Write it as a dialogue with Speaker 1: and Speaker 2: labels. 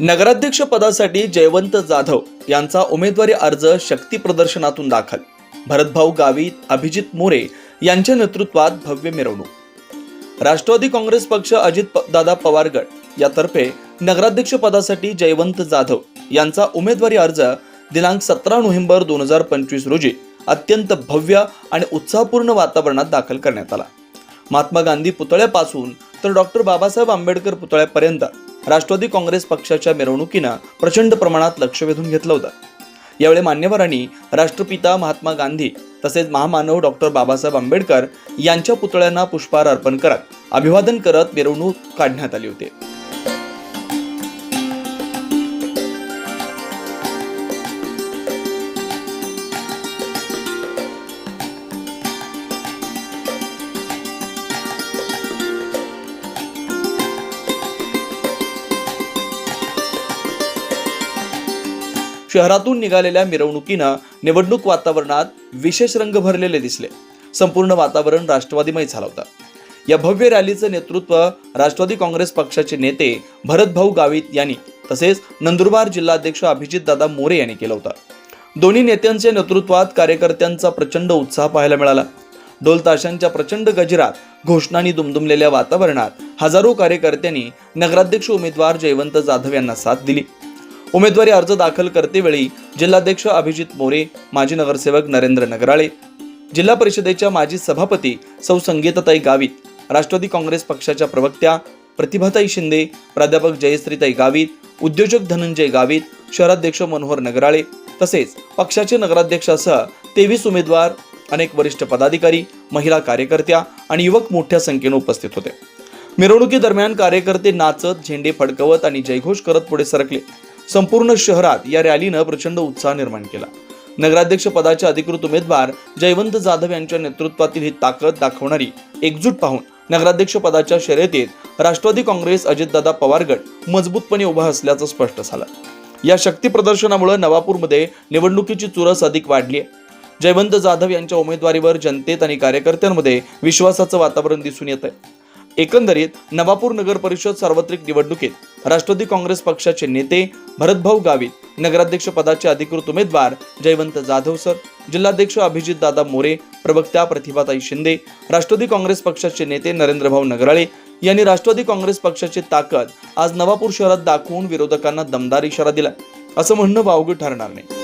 Speaker 1: नगराध्यक्ष पदासाठी जयवंत जाधव यांचा उमेदवारी अर्ज शक्ती प्रदर्शनातून दाखल. भरतभाऊ गावित अभिजित मोरे यांच्या नेतृत्वात भव्य मिरवणूक. राष्ट्रवादी काँग्रेस पक्ष अजित दादा पवारगड यातर्फे नगराध्यक्ष पदासाठी जयवंत जाधव यांचा उमेदवारी अर्ज दिनांक सतरा नोव्हेंबर दोन हजार पंचवीस रोजी अत्यंत भव्य आणि उत्साहपूर्ण वातावरणात दाखल करण्यात आला. महात्मा गांधी पुतळ्यापासून तर डॉक्टर बाबासाहेब आंबेडकर पुतळ्यापर्यंत राष्ट्रवादी काँग्रेस पक्षाच्या मिरवणुकीनं प्रचंड प्रमाणात लक्ष वेधून घेतलं होतं. यावेळी मान्यवरांनी राष्ट्रपिता महात्मा गांधी तसेच महामानव डॉक्टर बाबासाहेब आंबेडकर यांच्या पुतळ्यांना पुष्पहार अर्पण करत अभिवादन करत मिरवणूक काढण्यात आली होती. शहरातून निघालेल्या मिरवणुकीनं निवडणूक वातावरणात विशेष रंग भरलेले दिसले. संपूर्ण वातावरण राष्ट्रवादीमय झालं होतं. या भव्य रॅलीचं नेतृत्व राष्ट्रवादी काँग्रेस पक्षाचे नेते भरतभाऊ गावित यांनी तसेच नंदुरबार जिल्हाध्यक्ष अभिजितदादा मोरे यांनी केलं होतं. दोन्ही नेत्यांच्या नेतृत्वात कार्यकर्त्यांचा प्रचंड उत्साह पाहायला मिळाला. ढोल ताशांच्या प्रचंड गजरात घोषणांनी दुमदुमलेल्या वातावरणात हजारो कार्यकर्त्यांनी नगराध्यक्ष उमेदवार जयवंत जाधव यांना साथ दिली. उमेदवारी अर्ज दाखल करतेवेळी जिल्हाध्यक्ष अभिजित मोरे माजी नगरसेवक नरेंद्र नगराळे जिल्हा परिषदेच्या माजी सभापती सौ संगीताताई गावित राष्ट्रवादी काँग्रेस पक्षाच्या प्रवक्त्या प्रतिभाताई शिंदे प्राध्यापक जयश्रीताई गावित उद्योजक धनंजय गावित शहराध्यक्ष मनोहर नगराळे तसेच पक्षाचे नगराध्यक्षासह तेवीस उमेदवार अनेक वरिष्ठ पदाधिकारी महिला कार्यकर्त्या आणि युवक मोठ्या संख्येने उपस्थित होते. मिरवणुकीदरम्यान कार्यकर्ते नाचत झेंडे फडकवत आणि जयघोष करत पुढे सरकले. संपूर्ण शहरात या रॅलीनं प्रचंड उत्साह निर्माण केला. नगराध्यक्ष पदाचे अधिकृत उमेदवार जयवंत जाधव यांच्या नेतृत्वातील ही ताकद दाखवणारी एकजूट पाहून नगराध्यक्ष पदाच्या शर्यतीत राष्ट्रवादी काँग्रेस अजितदादा पवार गट मजबूतपणे उभा असल्याचं स्पष्ट झालं. या शक्ती प्रदर्शनामुळे नवापूरमध्ये निवडणुकीची चुरस अधिक वाढली आहे. जयवंत जाधव यांच्या उमेदवारीवर जनतेत आणि कार्यकर्त्यांमध्ये विश्वासाचं वातावरण दिसून येत आहे एकंदरीत नवापूर नगर परिषद सार्वत्रिक निवडणुकीत राष्ट्रवादी काँग्रेस पक्षाचे नेते भरतभाऊ गावित नगराध्यक्ष पदाचे अधिकृत उमेदवार जयवंत जाधव सर जिल्हाध्यक्ष अभिजित दादा मोरे प्रवक्त्या प्रतिभाताई शिंदे राष्ट्रवादी काँग्रेस पक्षाचे नेते नरेंद्रभाऊ नगराळे यांनी राष्ट्रवादी काँग्रेस पक्षाची ताकद आज नवापूर शहरात दाखवून विरोधकांना दमदार इशारा दिला. असं म्हणणं वावगं ठरणार नाही.